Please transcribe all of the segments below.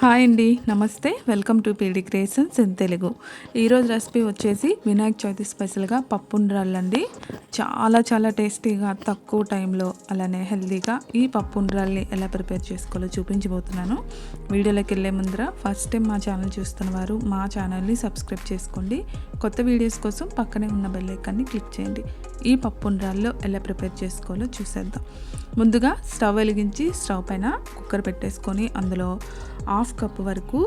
Hi అండి నమస్తే. Welcome to PD creations in Telugu. ఈరోజు రెసిపీ వచ్చేసి వినాయక చవితి స్పెషల్గా పప్పుండ్రాళ్ళండి చాలా చాలా టేస్టీగా తక్కువ టైంలో అలానే హెల్తీగా ఈ పప్పుండ్రాల్ని ఎలా ప్రిపేర్ చేసుకోవాలో చూపించబోతున్నాను. వీడియోలోకి వెళ్ళే ముందర ఫస్ట్ టైం మా ఛానల్ చూస్తున్న వారు మా ఛానల్ని సబ్స్క్రైబ్ చేసుకోండి. కొత్త వీడియోస్ కోసం పక్కనే ఉన్న బెల్ ఐకాన్ని క్లిక్ చేయండి. ఈ పప్పుండ్రాల్లో ఎలా ప్రిపేర్ చేసుకోవాలో చూసేద్దాం. ముందుగా స్టవ్ వెలిగించి స్టవ్ పైన కుక్కర్ పెట్టేసుకొని అందులో హాఫ్ కప్ వరకు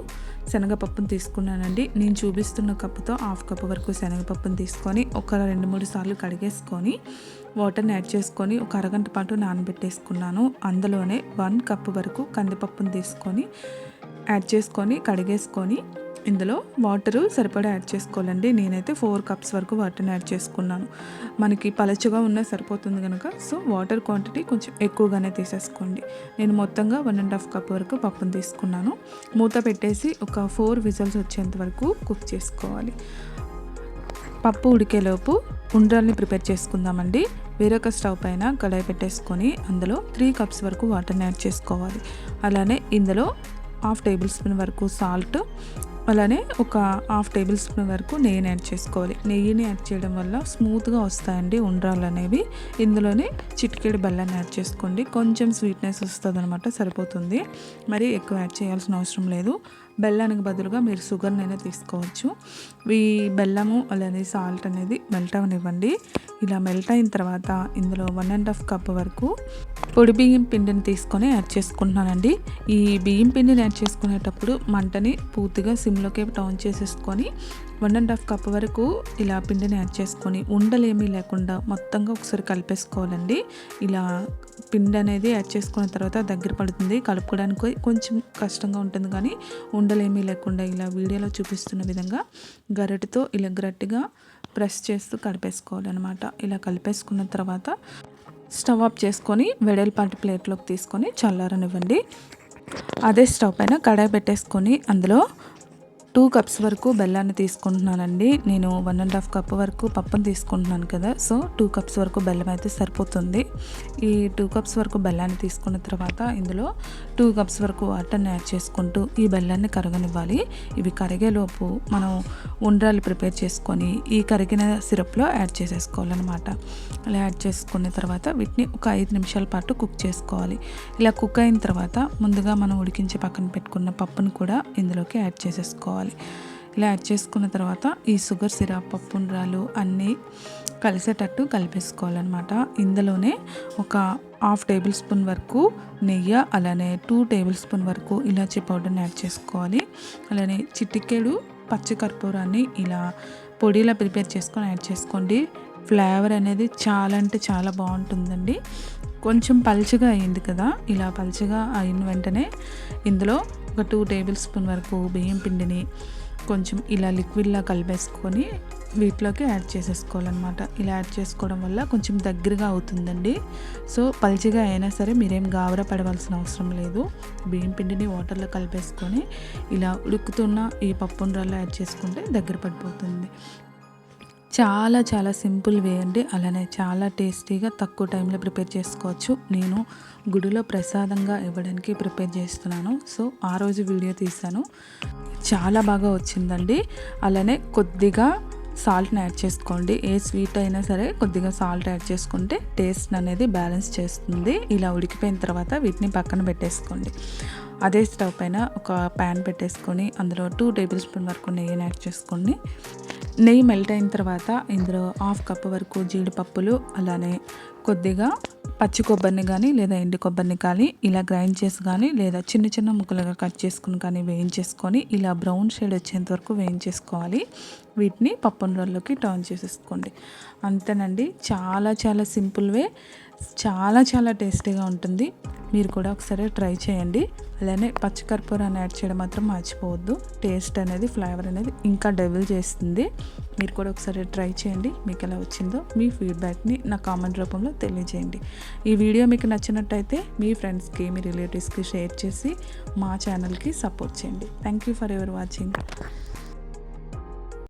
శనగపప్పును తీసుకున్నానండి. నేను చూపిస్తున్న కప్పుతో హాఫ్ కప్ వరకు శనగపప్పును తీసుకొని ఒక రెండు మూడు సార్లు కడిగేసుకొని వాటర్ని యాడ్ చేసుకొని ఒక అరగంట పాటు నానబెట్టేసుకున్నాను. అందులోనే వన్ కప్ వరకు కందిపప్పును తీసుకొని యాడ్ చేసుకొని కడిగేసుకొని ఇందులో వాటరు సరిపడా యాడ్ చేసుకోవాలండి. నేనైతే ఫోర్ కప్స్ వరకు వాటర్ని యాడ్ చేసుకున్నాను. మనకి పలచగా ఉన్నా సరిపోతుంది కనుక సో వాటర్ క్వాంటిటీ కొంచెం ఎక్కువగానే తీసేసుకోండి. నేను మొత్తంగా వన్ అండ్ హాఫ్ కప్ వరకు పప్పును తీసుకున్నాను. మూత పెట్టేసి ఒక ఫోర్ విజల్స్ వచ్చేంత వరకు కుక్ చేసుకోవాలి. పప్పు ఉడికేలోపు ఉండ్రాల్ని ప్రిపేర్ చేసుకుందామండి. వేరొక స్టవ్ పైన కడాయి పెట్టేసుకొని అందులో త్రీ కప్స్ వరకు వాటర్ని యాడ్ చేసుకోవాలి. అలానే ఇందులో హాఫ్ టేబుల్ స్పూన్ వరకు సాల్ట్ అలానే ఒక హాఫ్ టేబుల్ స్పూన్ వరకు నెయ్యిని యాడ్ చేసుకోవాలి. నెయ్యిని యాడ్ చేయడం వల్ల స్మూత్గా వస్తాయండి ఉండ్రాలు అనేవి. ఇందులోనే చిటికెడు బెల్లాన్ని యాడ్ చేసుకోండి. కొంచెం స్వీట్నెస్ వస్తుంది అనమాట సరిపోతుంది. మరి ఎక్కువ యాడ్ చేయాల్సిన అవసరం లేదు. బెల్లానికి బదులుగా మీరు షుగర్నైనా తీసుకోవచ్చు. ఈ బెల్లము అలానే సాల్ట్ అనేది మెల్ట్ అవనివ్వండి. ఇలా మెల్ట్ అయిన తర్వాత ఇందులో వన్ అండ్ హాఫ్ కప్ వరకు పొడి బియ్యం పిండిని తీసుకొని యాడ్ చేసుకుంటున్నానండి. ఈ బియ్యం పిండిని యాడ్ చేసుకునేటప్పుడు మంటని పూర్తిగా సిమ్లోకి టౌన్ చేసేసుకొని వన్ అండ్ హాఫ్ కప్ వరకు ఇలా పిండిని యాడ్ చేసుకొని ఉండలేమీ లేకుండా మొత్తంగా ఒకసారి కలిపేసుకోవాలండి. ఇలా పిండి అనేది యాడ్ చేసుకున్న తర్వాత దగ్గర పడుతుంది. కలుపుకోవడానికి కొంచెం కష్టంగా ఉంటుంది కానీ ఉండలేమీ లేకుండా ఇలా వీడియోలో చూపిస్తున్న విధంగా గరిటతో ఇలా గట్టిగా ప్రెస్ చేస్తూ కలిపేసుకోవాలన్నమాట. ఇలా కలిపేసుకున్న తర్వాత స్టవ్ ఆఫ్ చేసుకొని వెడల్పాటి ప్లేట్లోకి తీసుకొని చల్లారనివ్వండి. అదే స్టవ్ పైన కడాయి పెట్టేసుకొని అందులో టూ కప్స్ వరకు బెల్లాన్ని తీసుకుంటున్నానండి. నేను వన్ అండ్ హాఫ్ కప్ వరకు పప్పును తీసుకుంటున్నాను కదా. సో టూ కప్స్ వరకు బెల్లం అయితే సరిపోతుంది. ఈ టూ కప్స్ వరకు బెల్లాన్ని తీసుకున్న తర్వాత ఇందులో టూ కప్స్ వరకు వాటర్ని యాడ్ చేసుకుంటూ ఈ బెల్లాన్ని కరగనివ్వాలి. ఇవి కరిగేలోపు మనం ఉండ్రాలు ప్రిపేర్ చేసుకొని ఈ కరిగిన సిరప్లో యాడ్ చేసేసుకోవాలన్నమాట. అలా యాడ్ చేసుకున్న తర్వాత వీటిని ఒక ఐదు నిమిషాల పాటు కుక్ చేసుకోవాలి. ఇలా కుక్ అయిన తర్వాత ముందుగా మనం ఉడికించి పక్కన పెట్టుకున్న పప్పును కూడా ఇందులోకి యాడ్ చేసేసుకోవాలి. ఇలా యాడ్ చేసుకున్న తర్వాత ఈ షుగర్ సిరప్ పప్పుండ్రాలు అన్నీ కలిసేటట్టు కలిపేసుకోవాలన్నమాట. ఇందులోనే ఒక హాఫ్ టేబుల్ స్పూన్ వరకు నెయ్యి అలానే టూ టేబుల్ స్పూన్ వరకు ఇలాచీ పౌడర్ని యాడ్ చేసుకోవాలి. అలానే చిటికెడు పచ్చికర్పూరాన్ని ఇలా పొడిలా ప్రిపేర్ చేసుకొని యాడ్ చేసుకోండి. ఫ్లేవర్ అనేది చాలా అంటే చాలా బాగుంటుందండి. కొంచెం పల్చగా అయింది కదా ఇలా పల్చగా అయిన వెంటనే ఇందులో ఒక టూ టేబుల్ స్పూన్ వరకు బియ్యం పిండిని కొంచెం ఇలా లిక్విడ్లా కలిపేసుకొని వీటిలోకి యాడ్ చేసేసుకోవాలన్నమాట. ఇలా యాడ్ చేసుకోవడం వల్ల కొంచెం దగ్గరగా అవుతుందండి. సో పల్చిగా అయినా సరే మీరేం గావర పడవలసిన అవసరం లేదు. బియ్యం పిండిని వాటర్లో కలిపేసుకొని ఇలా ఉడుకుతున్న ఈ పప్పుండ్రాల్లో యాడ్ చేసుకుంటే దగ్గర పడిపోతుంది. చాలా చాలా సింపుల్ వే అండి. అలానే చాలా టేస్టీగా తక్కువ టైంలో ప్రిపేర్ చేసుకోవచ్చు. నేను గుడిలో ప్రసాదంగా ఇవ్వడానికి ప్రిపేర్ చేస్తున్నాను. సో ఆ రోజు వీడియో తీశాను. చాలా బాగా వచ్చిందండి. అలానే కొద్దిగా సాల్ట్ని యాడ్ చేసుకోండి. ఏ స్వీట్ అయినా సరే కొద్దిగా సాల్ట్ యాడ్ చేసుకుంటే టేస్ట్ అనేది బ్యాలెన్స్ చేస్తుంది. ఇలా ఉడికిపోయిన తర్వాత వీటిని పక్కన పెట్టేసుకోండి. అదే స్టవ్ పైన ఒక ప్యాన్ పెట్టేసుకొని అందులో టూ టేబుల్ స్పూన్ వరకు నెయ్యిని యాడ్ చేసుకోండి. నెయ్యి మెల్ట్ అయిన తర్వాత ఇందులో హాఫ్ కప్ వరకు జీడిపప్పులు అలానే కొద్దిగా పచ్చి కొబ్బరిని కానీ లేదా ఎండు కొబ్బరిని కానీ ఇలా గ్రైండ్ చేసి కానీ లేదా చిన్న చిన్న ముక్కలుగా కట్ చేసుకుని కానీ వేయించేసుకొని ఇలా బ్రౌన్ షేడ్ వచ్చేంత వరకు వేయించేసుకోవాలి. వీటిని పప్పుండ్రల్లోకి టర్న్ చేసేసుకోండి. అంతేనండి. చాలా చాలా సింపుల్ వే. చాలా చాలా టేస్టీగా ఉంటుంది. మీరు కూడా ఒకసారి ట్రై చేయండి. అలానే పచ్చికర్పూరాన్ని యాడ్ చేయడం మాత్రం మర్చిపోవద్దు. టేస్ట్ అనేది ఫ్లేవర్ అనేది ఇంకా డెవల్ చేస్తుంది. మీరు కూడా ఒకసారి ట్రై చేయండి. మీకు ఎలా వచ్చిందో మీ ఫీడ్బ్యాక్ని నా కామెంట్ రూపంలో తెలియజేయండి. ఈ వీడియో మీకు నచ్చినట్టయితే మీ ఫ్రెండ్స్కి మీ రిలేటివ్స్కి షేర్ చేసి మా ఛానల్కి సపోర్ట్ చేయండి. Thank you for ever watching